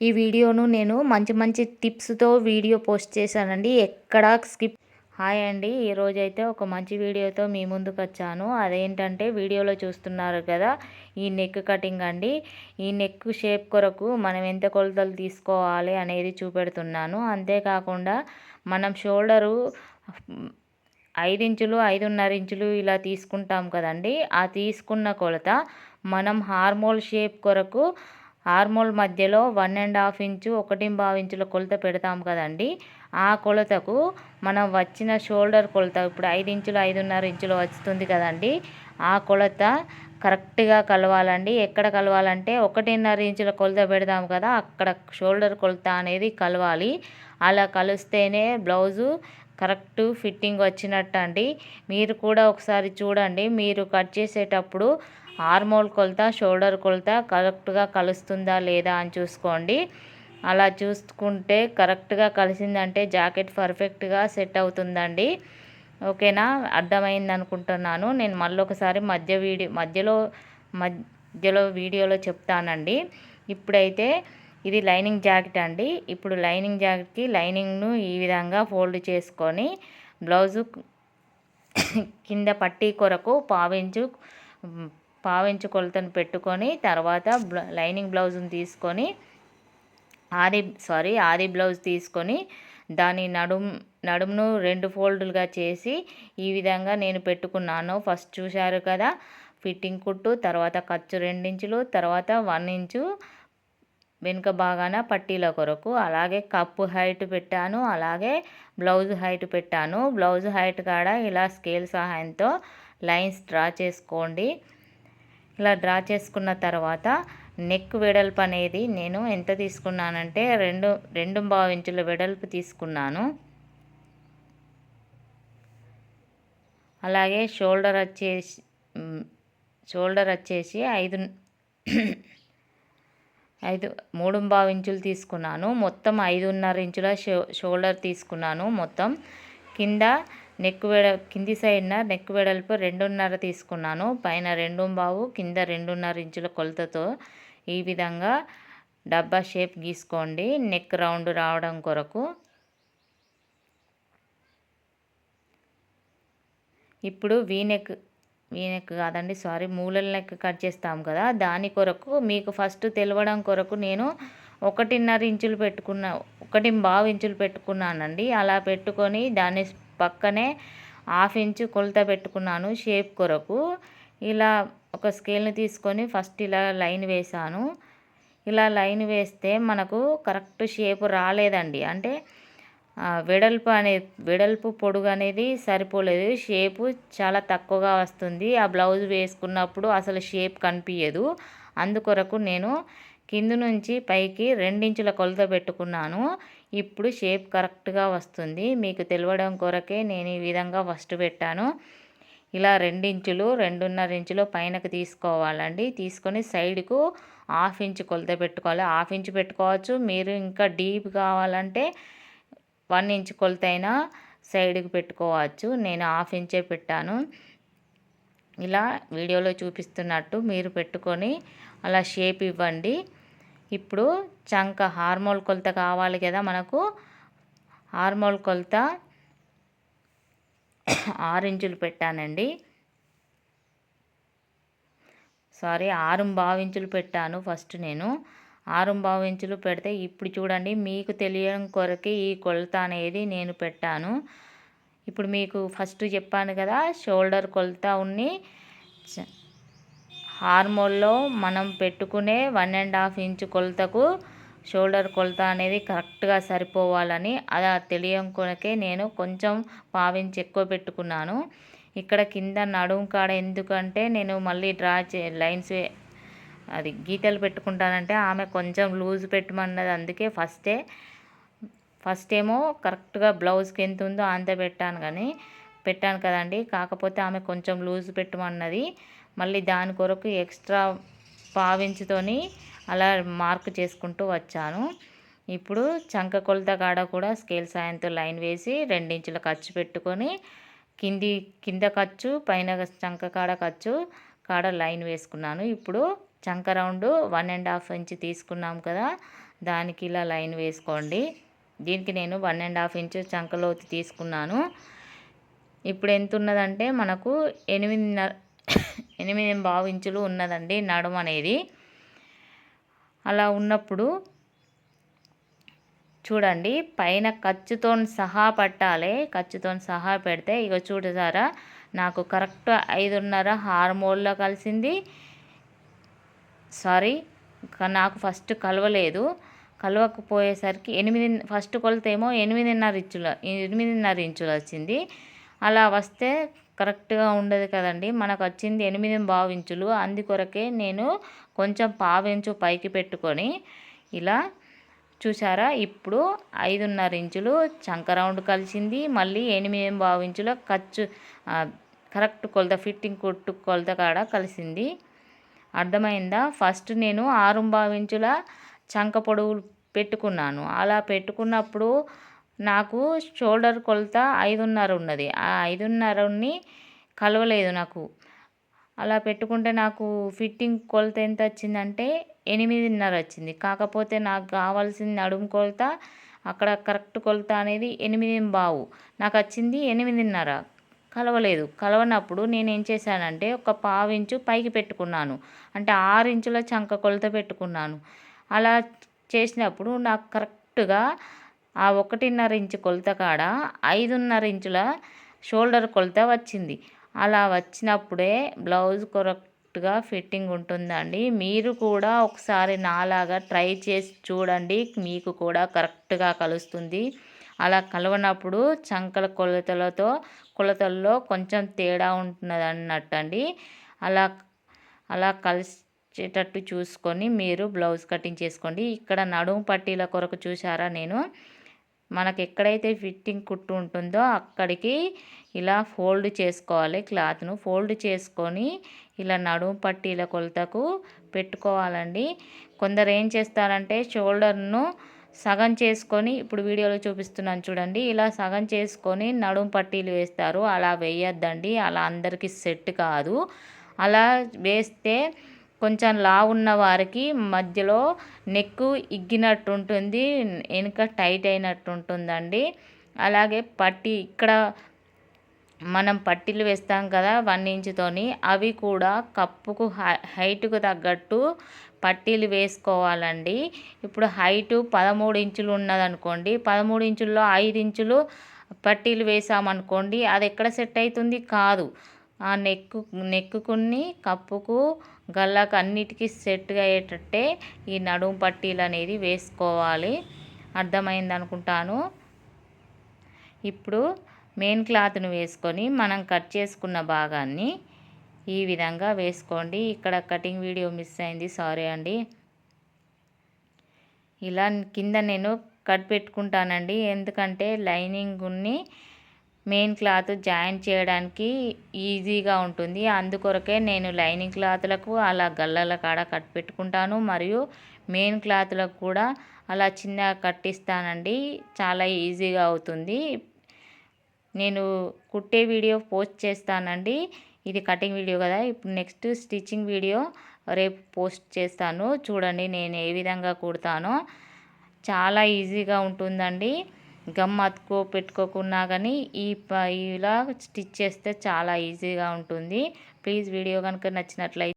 ఈ వీడియోను నేను మంచి మంచి టిప్స్తో వీడియో పోస్ట్ చేశానండి. ఎక్కడ స్కిప్ హాయ్ అండి. ఈరోజు అయితే ఒక మంచి వీడియోతో మీ ముందుకు వచ్చాను. అదేంటంటే వీడియోలో చూస్తున్నారు కదా ఈ నెక్ కటింగ్ అండి. ఈ నెక్ షేప్ కొరకు మనం ఎంత కొలతలు తీసుకోవాలి అనేది చూపెడుతున్నాను. అంతేకాకుండా మనం షోల్డరు ఐదు ఇంచులు ఐదున్నర ఇంచులు ఇలా తీసుకుంటాం కదండి. ఆ తీసుకున్న కొలత మనం హార్మోల్ షేప్ కొరకు ఆర్మోల్ మధ్యలో వన్ అండ్ హాఫ్ ఇంచు ఒకటి బావు ఇంచుల కొలత పెడతాం కదండి. ఆ కొలతకు మనం వచ్చిన షోల్డర్ కొలత ఇప్పుడు ఐదు ఇంచులు ఐదున్నర ఇంచులు వస్తుంది కదండి. ఆ కొలత కరెక్ట్గా కలవాలండి. ఎక్కడ కలవాలంటే ఒకటిన్నర ఇంచుల కొలత పెడదాం కదా అక్కడ షోల్డర్ కొలత అనేది కలవాలి. అలా కలిస్తేనే బ్లౌజు కరెక్ట్ ఫిట్టింగ్ వచ్చినట్టు అండి మీరు కూడా ఒకసారి చూడండి. మీరు కట్ చేసేటప్పుడు హార్మోల్ కొలత షోల్డర్ కొలత కరెక్ట్గా కలుస్తుందా లేదా అని చూసుకోండి. అలా చూసుకుంటే కరెక్ట్గా కలిసిందంటే జాకెట్ పర్ఫెక్ట్గా సెట్ అవుతుందండి. ఓకేనా? అర్థమైంది అనుకుంటున్నాను. నేను మళ్ళీ ఒకసారి మధ్య వీడియో మధ్యలో మధ్యలో వీడియోలో చెప్తానండి. ఇప్పుడైతే ఇది లైనింగ్ జాకెట్ అండి. ఇప్పుడు లైనింగ్ జాకెట్కి లైనింగ్ను ఈ విధంగా ఫోల్డ్ చేసుకొని బ్లౌజు కింద పట్టీ కొరకు పావించు పావించు కొలతను పెట్టుకొని తర్వాత లైనింగ్ బ్లౌజ్ని తీసుకొని ఆది సారీ ఆది బ్లౌజ్ తీసుకొని దాని నడుం నడుమును రెండు ఫోల్డ్లుగా చేసి ఈ విధంగా నేను పెట్టుకున్నాను. ఫస్ట్ చూశారు కదా ఫిట్టింగ్ కుట్టు తర్వాత ఖర్చు రెండించులు తర్వాత వన్ ఇంచు వెనుక బాగాన పట్టీల కొరకు అలాగే కప్పు హైట్ పెట్టాను అలాగే బ్లౌజ్ హైట్ పెట్టాను. బ్లౌజ్ హైట్ కాడ ఇలా స్కేల్ సహాయంతో లైన్స్ డ్రా చేసుకోండి. ఇలా డ్రా చేసుకున్న తర్వాత నెక్ వెడల్పు అనేది నేను ఎంత తీసుకున్నానంటే రెండు రెండు బావు ఇంచుల వెడల్పు తీసుకున్నాను. అలాగే షోల్డర్ వచ్చేసి షోల్డర్ వచ్చేసి ఐదు ఐదు మూడు బావు ఇంచులు తీసుకున్నాను. మొత్తం ఐదున్నర ఇంచుల షో షోల్డర్ తీసుకున్నాను. మొత్తం కింద నెక్ వెడ కింది సైడ్న నెక్ వెడల్పు రెండున్నర తీసుకున్నాను. పైన రెండు బావు కింద రెండున్నర ఇంచుల కొలతతో ఈ విధంగా డబ్బా షేప్ గీసుకోండి. నెక్ రౌండ్ రావడం కొరకు. ఇప్పుడు వీ నెక్ వీ నెక్ కాదండి సారీ మూలల నెక్ కట్ చేస్తాం కదా దాని కొరకు మీకు ఫస్ట్ తెలవడం కొరకు నేను ఒకటిన్నర ఇంచులు పెట్టుకున్న ఒకటి బావు ఇంచులు పెట్టుకున్నానండి. అలా పెట్టుకొని దాన్ని పక్కనే హాఫ్ ఇంచు కొలత పెట్టుకున్నాను షేప్ కొరకు. ఇలా ఒక స్కేల్ని తీసుకొని ఫస్ట్ ఇలా లైన్ వేశాను. ఇలా లైన్ వేస్తే మనకు కరెక్ట్ షేప్ రాలేదండి. అంటే వెడల్పు అనే వెడల్పు పొడుగు అనేది సరిపోలేదు. షేపు చాలా తక్కువగా వస్తుంది. ఆ బ్లౌజ్ వేసుకున్నప్పుడు అసలు షేప్ కనిపించదు అందుకొరకు నేను కింద నుంచి పైకి రెండించుల కొలత పెట్టుకున్నాను. ఇప్పుడు షేప్ కరెక్ట్గా వస్తుంది. మీకు తెలియడం కొరకే నేను ఈ విధంగా ఫస్ట్ పెట్టాను. ఇలా రెండించులు రెండున్నర ఇంచులు పైనకు తీసుకోవాలండి. తీసుకొని సైడ్కు హాఫ్ ఇంచు కొలత పెట్టుకోవాలి. హాఫ్ ఇంచు పెట్టుకోవచ్చు. మీరు ఇంకా డీప్ కావాలంటే వన్ ఇంచు కొలత అయినా సైడ్కి పెట్టుకోవచ్చు. నేను హాఫ్ ఇంచే పెట్టాను. ఇలా వీడియోలో చూపిస్తున్నట్టు మీరు పెట్టుకొని అలా షేప్ ఇవ్వండి. ఇప్పుడు చంక హార్మోల్ కొలత కావాలి కదా మనకు. హార్మోల్ కొలత ఆరు ఇంచులు పెట్టానండి. సారీ ఆరు ఇంచులు పెట్టాను ఫస్ట్ నేను. ఆరు ఇంచులు పెడితే ఇప్పుడు చూడండి మీకు తెలియడం కొరకే ఈ కొలత అనేది నేను పెట్టాను. ఇప్పుడు మీకు ఫస్ట్ చెప్పాను కదా షోల్డర్ కొలత ఉన్ని హార్మోల్లో మనం పెట్టుకునే వన్ అండ్ హాఫ్ ఇంచు కొలతకు షోల్డర్ కొలత అనేది కరెక్ట్గా సరిపోవాలని అలా తెలియకొనకే నేను కొంచెం పావించి ఎక్కువ పెట్టుకున్నాను. ఇక్కడ కింద నడుము కాడ ఎందుకంటే నేను మళ్ళీ డ్రా చే లైన్స్ అది గీతలు పెట్టుకుంటానంటే ఆమె కొంచెం లూజ్ పెట్టమన్నది అందుకే ఫస్టే ఫస్ట్ ఏమో కరెక్ట్గా బ్లౌజ్కి ఎంత ఉందో అంత పెట్టాను కానీ పెట్టాను కదండి. కాకపోతే ఆమె కొంచెం లూజ్ పెట్టమన్నది. మళ్ళీ దాని కొరకు ఎక్స్ట్రా పావించుతోని అలా మార్క్ చేసుకుంటూ వచ్చాను. ఇప్పుడు చంక కొలత కాడ కూడా స్కేల్ సాయంతో లైన్ వేసి రెండించుల ఖర్చు పెట్టుకొని కింది కింద ఖర్చు పైన చంక కాడ ఖర్చు కాడ లైన్ వేసుకున్నాను. ఇప్పుడు చంక round one and half inch తీసుకున్నాం కదా దానికి ఇలా లైన్ వేసుకోండి. దీనికి నేను వన్ అండ్ హాఫ్ ఇంచు చంకలోతి తీసుకున్నాను. ఇప్పుడు ఎంత ఉన్నదంటే మనకు ఎనిమిదిన్నర ఎనిమిది బావు ఇంచులు ఉన్నదండి నడుము అనేది. అలా ఉన్నప్పుడు చూడండి పైన ఖర్చుతో సహా పట్టాలి. ఖర్చుతో సహా పెడితే ఇక చూడసారా నాకు కరెక్ట్ ఐదున్నర హార్మోన్లో కలిసింది. సారీ నాకు ఫస్ట్ కలవలేదు. కలవకపోయేసరికి ఎనిమిది ఫస్ట్ కొలత ఏమో ఎనిమిదిన్నర ఇంచుల ఎనిమిదిన్నర ఇంచులు వచ్చింది. అలా వస్తే కరెక్ట్గా ఉండదు కదండి. మనకు వచ్చింది ఎనిమిది బావు ఇంచులు అందుకొరకే నేను కొంచెం పావించు పైకి పెట్టుకొని ఇలా చూసారా ఇప్పుడు ఐదున్నర ఇంచులు చంక రౌండ్ కలిసింది. మళ్ళీ ఎనిమిది బావు ఇంచుల ఖర్చు కరెక్ట్ కొలత ఫిట్టింగ్ కొట్టు కొలత కాడ కలిసింది. అర్థమైందా? ఫస్ట్ నేను ఆరు బావు ఇంచుల చంక పొడవులు పెట్టుకున్నాను. అలా పెట్టుకున్నప్పుడు నాకు షోల్డర్ కొలత ఐదున్నర ఉన్నది. ఆ ఐదున్నరని కలవలేదు నాకు. అలా పెట్టుకుంటే నాకు ఫిట్టింగ్ కొలత ఎంత వచ్చిందంటే ఎనిమిదిన్నర వచ్చింది. కాకపోతే నాకు కావాల్సిన నడుము కొలత అక్కడ కరెక్ట్ కొలత అనేది ఎనిమిది బావు. నాకు వచ్చింది ఎనిమిదిన్నర. కలవలేదు. కలవనప్పుడు నేను ఏం చేశానంటే ఒక పావు ఇంచు పైకి పెట్టుకున్నాను. అంటే ఆరు ఇంచుల చంక కొలత పెట్టుకున్నాను. అలా చేసినప్పుడు నాకు కరెక్ట్గా ఆ ఒకటిన్నర ఇంచు కొలత కాడ ఐదున్నర ఇంచుల షోల్డర్ కొలత వచ్చింది. అలా వచ్చినప్పుడే బ్లౌజ్ కరెక్ట్గా ఫిట్టింగ్ ఉంటుందండి. మీరు కూడా ఒకసారి నాలాగా ట్రై చేసి చూడండి. మీకు కూడా కరెక్ట్గా కలుస్తుంది. అలా కలవనప్పుడు చంకల కొలతలతో కొలతల్లో కొంచెం తేడా ఉంటున్నది అన్నట్టు అండి అలా అలా కలిసేటట్టు చూసుకొని మీరు బ్లౌజ్ కటింగ్ చేసుకోండి. ఇక్కడ నడుము పట్టీల కొరకు చూసారా నేను? మనకు ఎక్కడైతే ఫిట్టింగ్ కుట్టు ఉంటుందో అక్కడికి ఇలా ఫోల్డ్ చేసుకోవాలి క్లాత్ను. ఫోల్డ్ చేసుకొని ఇలా నడుము పట్టీల కొలతకు పెట్టుకోవాలండి. కొందరు ఏం చేస్తారంటే షోల్డర్ను సగం చేసుకొని ఇప్పుడు వీడియోలో చూపిస్తున్నాను చూడండి ఇలా సగం చేసుకొని నడుము పట్టీలు వేస్తారు. అలా వేయద్దండి. అలా అందరికీ సెట్ కాదు. అలా వేస్తే కొంచెం లావు ఉన్న వారికి మధ్యలో నెక్కు ఇగ్గినట్టు ఉంటుంది వెనుక టైట్ అయినట్టు ఉంటుందండి అలాగే పట్టి ఇక్కడ మనం పట్టీలు వేస్తాం కదా వన్ ఇంచుతోని అవి కూడా కప్పుకు హైట్కు తగ్గట్టు పట్టీలు వేసుకోవాలండి. ఇప్పుడు హైటు పదమూడు ఇంచులు ఉన్నదనుకోండి పదమూడు ఇంచుల్లో ఐదు ఇంచులు పట్టీలు వేసామనుకోండి అది ఎక్కడ సెట్ అవుతుంది? కాదు. ఆ నెక్కు నెక్కుకుని కప్పుకు గల్లాకు అన్నిటికీ సెట్గా అయ్యేటట్టే ఈ నడుము పట్టీలు అనేది వేసుకోవాలి. అర్థమైంది అనుకుంటాను? ఇప్పుడు మెయిన్ క్లాత్ను వేసుకొని మనం కట్ చేసుకున్న భాగాన్ని ఈ విధంగా వేసుకోండి. ఇక్కడ కటింగ్ వీడియో మిస్ అయింది సారీ అండి. ఇలా కింద నేను కట్ పెట్టుకుంటానండి. ఎందుకంటే లైనింగ్ని మెయిన్ క్లాత్ జాయిన్ చేయడానికి ఈజీగా ఉంటుంది. అందుకొరకే నేను లైనింగ్ క్లాత్లకు అలా గల్లల కాడ కట్ పెట్టుకుంటాను. మరియు మెయిన్ క్లాత్లకు కూడా అలా చిన్నగా కట్టిస్తానండి. చాలా ఈజీగా అవుతుంది. నేను కుట్టే వీడియో పోస్ట్ చేస్తానండి. ఇది కటింగ్ వీడియో కదా. ఇప్పుడు నెక్స్ట్ స్టిచ్చింగ్ వీడియో రేపు పోస్ట్ చేస్తాను. చూడండి నేను ఏ విధంగా కుడతానో. చాలా ఈజీగా ఉంటుందండి. గమ్ అతుకో పెట్టుకోకున్నా కానీ ఈ ఇలా స్టిచ్ చేస్తే చాలా ఈజీగా ఉంటుంది. ప్లీజ్ వీడియో కనుక నచ్చినట్లయితే